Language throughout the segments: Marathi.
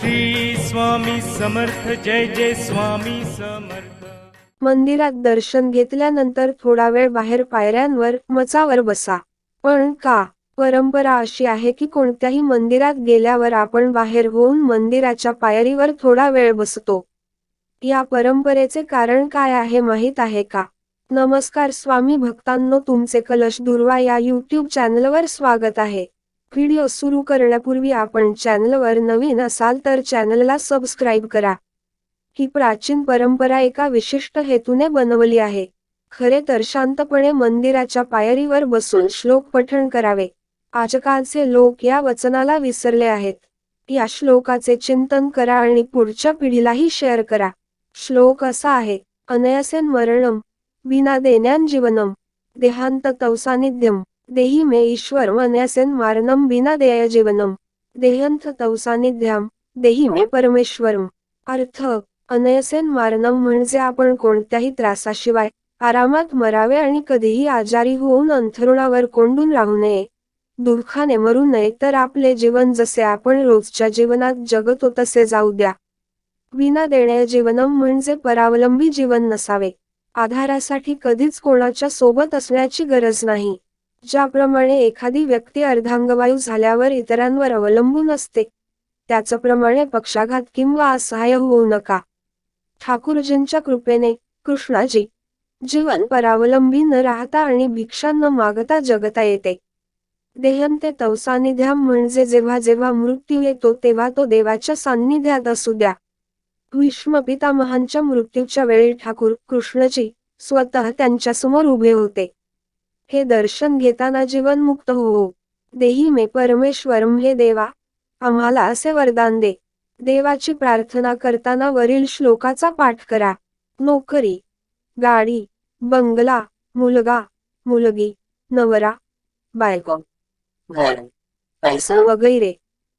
श्री स्वामी समर्थ जय जय स्वामी समर्थ. मंदिरात दर्शन घेतल्यानंतर थोडा वेळ बाहेर पायऱ्यांवर मचावर बसा. पण का? परंपरा अशी आहे की कोणत्याही मंदिरात गेल्यावर आपण बाहेर होऊन मंदिराच्या पायरीवर थोडा वेळ बसतो. या परंपरेचे कारण काय आहे माहीत आहे का? नमस्कार स्वामी भक्तांनो तुमचे कलश दुर्वा या यूट्यूब चॅनलवर स्वागत आहे. व्हिडिओ सुरू करण्यापूर्वी आपण चॅनलवर नवीन असाल तर चॅनलला सबस्क्राईब करा. ही प्राचीन परंपरा एका विशिष्ट हेतूने बनवली आहे. खरे तर शांतपणे मंदिराच्या पायरीवर बसून श्लोक पठण करावे. आजकालचे लोक या वचनाला विसरले आहेत. या श्लोकाचे चिंतन करा आणि पुढच्या पिढीलाही शेअर करा. श्लोक असा आहे अनयसेन मरणम विना देण्यान जीवनम देहांत तवसानिध्यम देही मे ईश्वर अनयसेन मारणम विना देय जीवनम। देहंत तवसानिध्याम देही मे परमेश्वरम। अर्थ अनयसेन मारणम म्हणजे आपण कोणत्याही त्रासाशिवाय आरामात मरावे आणि कधीही आजारी होऊन अंथरुणावर कोंडून राहू नये। दुःखाने मरू नये तर आपले जीवन जसे आपण रोजच्या जीवनात जगतो तसे जाऊ द्या। विना देण्या जीवनम म्हणजे परावलंबी जीवन नसावे। आधारासाठी कधीच कोणाच्या सोबत असण्याची गरज नाही। ज्याप्रमाणे एखादी व्यक्ती अर्धांगवायू झाल्यावर इतरांवर अवलंबून असते त्याचप्रमाणे पक्षाघात किंवा असहाय्य होऊ नका. ठाकूरजींच्या कृपेने कृष्णाजी जीवन परावलंबी न राहता आणि भिक्षा न मागता जगता येते. देहंते तवसानिध्याम म्हणजे जेव्हा जेव्हा मृत्यू येतो तेव्हा तो देवाच्या सान्निध्यात असू द्या. भीष्म पितामहांच्या मृत्यूच्या वेळी ठाकूर कृष्णजी स्वतः त्यांच्यासमोर उभे होते. हे दर्शन घेताना जीवन मुक्त होऊ. देही मे परमेश्वरम हे देवा आम्हाला असे वरदान दे. देवाची प्रार्थना करताना वरील श्लोकाचा पाठ करा. नोकरी गाडी बंगला मुलगा मुलगी नवरा बायको पैसा वगैरे.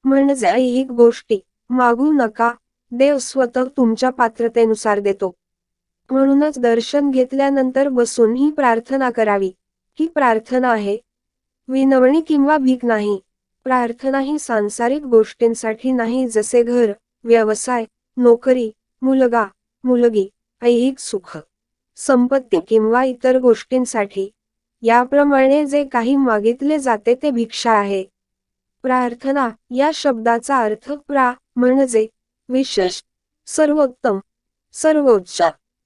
म्हणजे ऐहिक गोष्टी मागू नका. देव स्वतः तुमच्या पात्रतेनुसार देतो. म्हणूनच दर्शन घेतल्यानंतर बसून ही प्रार्थना करावी. ही प्रार्थना आहे. विनवणी किंवा भीक नाही. प्रार्थना ही सांसारिक गोष्टींसाठी नाही जसे घर व्यवसाय नोकरी मुलगा मुलगी ऐहिक सुख संपत्ती किंवा इतर गोष्टींसाठी. याप्रमाणे जे काही मागितले जाते ते भिक्षा आहे. प्रार्थना या शब्दाचा अर्थ प्रा म्हणजे विशेष सर्वोत्तम सर्वोच्च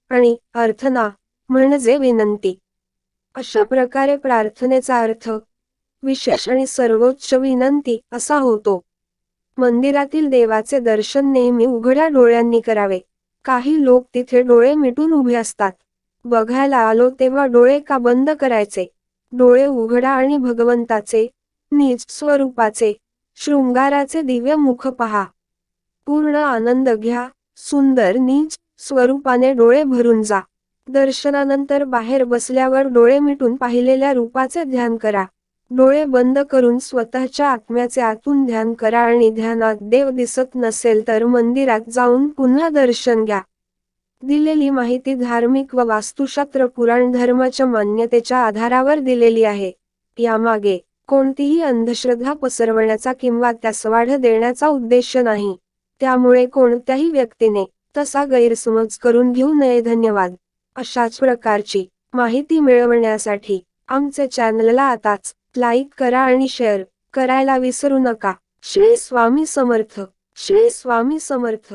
आणि अर्थना म्हणजे विनंती. अशा प्रकारे प्रार्थनेचा अर्थ विशेष आणि सर्वोच्च विनंती असा होतो. मंदिरातील देवाचे दर्शन नेहमी उघड्या डोळ्यांनी करावे. काही लोक तिथे डोळे मिटून उभे असतात. बघायला आलो तेव्हा डोळे का बंद करायचे? डोळे उघडा आणि भगवंताचे निज स्वरूपाचे शृंगाराचे दिव्य मुख पहा. पूर्ण आनंद घ्या सुंदर निज स्वरूपाने डोळे भरून जा. दर्शनानंतर बाहेर बसल्यावर डोळे मिटून पाहिलेल्या रूपाचे ध्यान करा. डोळे बंद करून स्वतःच्या आत्म्याचे आतून ध्यान करा आणि ध्यानात देव दिसत नसेल तर मंदिरात जाऊन पुन्हा दर्शन घ्या. दिलेली माहिती धार्मिक व वास्तुशास्त्र पुराण धर्माच्या मान्यतेच्या आधारावर दिलेली आहे. यामागे कोणतीही अंधश्रद्धा पसरवण्याचा किंवा त्यास वाढ देण्याचा उद्देश नाही. त्यामुळे कोणत्याही व्यक्तीने तसा गैरसमज करून घेऊ नये. धन्यवाद. अशाच प्रकारची माहिती मिळवण्यासाठी आमच्या चॅनलला आताच लाईक करा आणि शेअर करायला विसरू नका. श्री स्वामी समर्थ. श्री स्वामी समर्थ.